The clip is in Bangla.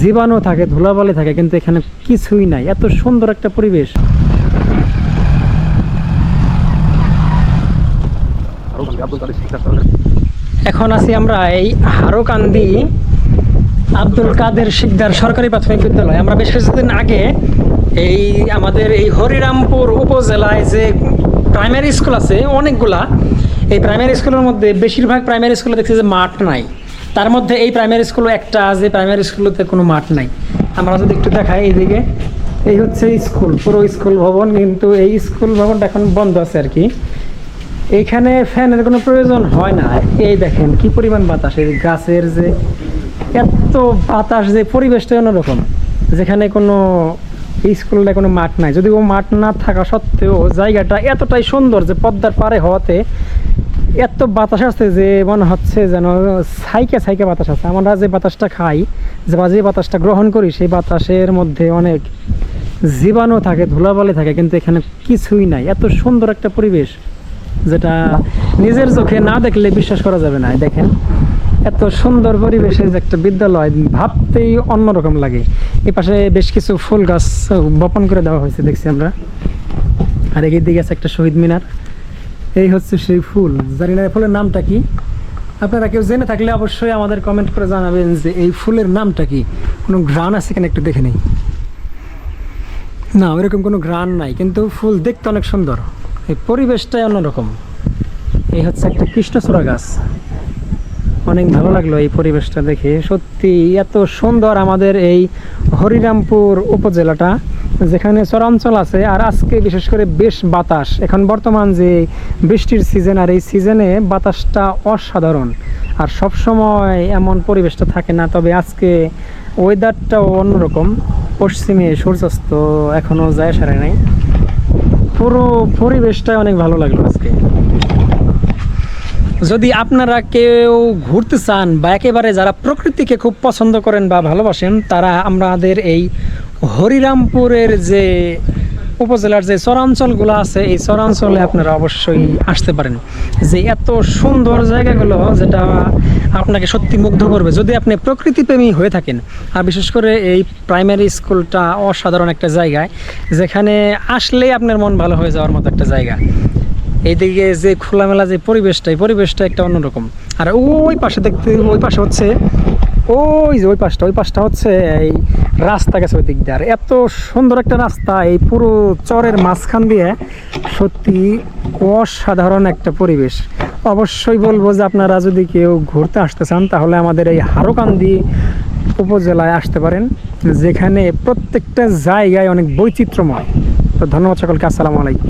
জীবাণু থাকে, ধুলাবালি থাকে, কিন্তু এখানে কিছুই নাই। এত সুন্দর একটা পরিবেশ। এখন আছি আমরা এই হারোকান্দি আব্দুল কাদের শিকদার সরকারি প্রাথমিক বিদ্যালয়। আমরা বেশ কিছুদিন আগে এই আমাদের এই হরিরামপুর উপজেলায় যে প্রাইমারি স্কুল আছে, অনেকগুলা, এই প্রাইমারি স্কুলের মধ্যে বেশিরভাগ প্রাইমারি স্কুলে দেখছি যে মাঠ নাই। তার মধ্যে এই প্রাইমারি স্কুল একটা যে প্রাইমারি স্কুলতে কোনো মাঠ নাই। আমরা যদি একটু দেখাই এইদিকে, এই হচ্ছে স্কুল পুরো স্কুল ভবন, কিন্তু এই স্কুল ভবনটা এখন বন্ধ আছে আর কি। এইখানে ফ্যানের কোনো প্রয়োজন হয় না। এই দেখেন কি পরিমাণ বাতাস, এই গাছের যে এত বাতাস, যে পরিবেশটা অন্যরকম। যেখানে কোনো স্কুলটা কোনো মাঠ নাই। যদিও মাঠ না থাকা সত্ত্বেও জায়গাটা এতটাই সুন্দর যে পদ্মার পারে হওয়াতে এত বাতাস আসছে যে মনে হচ্ছে যেন সাইকে সাইকে বাতাস আছে আমরা যে বাতাসটা খাই, যে বা যে বাতাসটা গ্রহণ করি, সেই বাতাসের মধ্যে অনেক জীবাণু থাকে, ধুলাবালি থাকে, কিন্তু এখানে কিছুই নাই। এত সুন্দর একটা পরিবেশ যেটা নিজের চোখে না দেখলে বিশ্বাস করা যাবে না। দেখেন, এত সুন্দর পরিবেশে যে একটা বিদ্যালয়, ভাবতেই অন্যরকম লাগে। এই পাশে বেশ কিছু ফুল গাছ বপন করে দেওয়া হয়েছে, দেখছি আমরা। আর এগিয়ে দিকে আছে একটা শহীদ মিনার। এই হচ্ছে সেই ফুল। জানি না, এই ফুলের নামটা কি? আপনারা কেউ জেনে থাকলে অবশ্যই আমাদের কমেন্ট করে জানাবেন যে এই ফুলের নামটা কি। কোনো ঘ্রাণ আছে কিনা একটু দেখে নেই। না, ওইরকম কোনো ঘ্রাণ নাই, কিন্তু ফুল দেখতে অনেক সুন্দর। এই পরিবেশটাই অন্যরকম। এই হচ্ছে একটা কৃষ্ণচূড়া গাছ। অনেক ভালো লাগল এই পরিবেশটা দেখে। সত্যি এত সুন্দর আমাদের এই হরিরামপুর উপজেলাটা। যেখানে চরাঞ্চল আছে, আর আজকে বিশেষ করে বেশ বাতাস। এখন বর্তমান যে বৃষ্টির সিজন আর এই সিজনে বাতাসটা অসাধারণ। আর সব সময় এমন পরিবেশটা থাকে না, তবে আজকে ওয়েদারটাও অন্যরকম। পশ্চিমে সূর্যাস্ত এখনও যায় সারে নাই। পুরো পরিবেশটাই অনেক ভালো লাগল আজকে। যদি আপনারা কেউ ঘুরতে চান বা একেবারে যারা প্রকৃতিকে খুব পছন্দ করেন বা ভালোবাসেন, তারা আমাদের এই হরিরামপুরের যে উপজেলার যে চরাঞ্চলগুলো আছে, এই চরাঞ্চলে আপনারা অবশ্যই আসতে পারেন। যে এত সুন্দর জায়গাগুলো যেটা আপনাকে সত্যি মুগ্ধ করবে। যদি আপনি প্রকৃতিপ্রেমী হয়ে থাকেন, আর বিশেষ করে এই প্রাইমারি স্কুলটা অসাধারণ একটা জায়গায় যেখানে আসলেই আপনার মন ভালো হয়ে যাওয়ার মতো একটা জায়গা। এইদিকে যে খোলামেলা যে পরিবেশটা, এই পরিবেশটা একটা অন্যরকম। আর ওই পাশে দেখতে, ওই পাশে হচ্ছে ওই যে ওই পাশটা ওই পাশটা হচ্ছে এই রাস্তা গেছে ওই দিক দিয়ে। আর এত সুন্দর একটা রাস্তা, এই পুরো চরের মাঝখান দিয়ে সত্যি অসাধারণ একটা পরিবেশ। অবশ্যই বলব যে আপনারা যদি কেউ ঘুরতে আসতে চান, তাহলে আমাদের এই হারোকান্দি উপজেলায় আসতে পারেন, যেখানে প্রত্যেকটা জায়গায় অনেক বৈচিত্র্যময়। তো ধন্যবাদ সকলকে, আসসালামু আলাইকুম।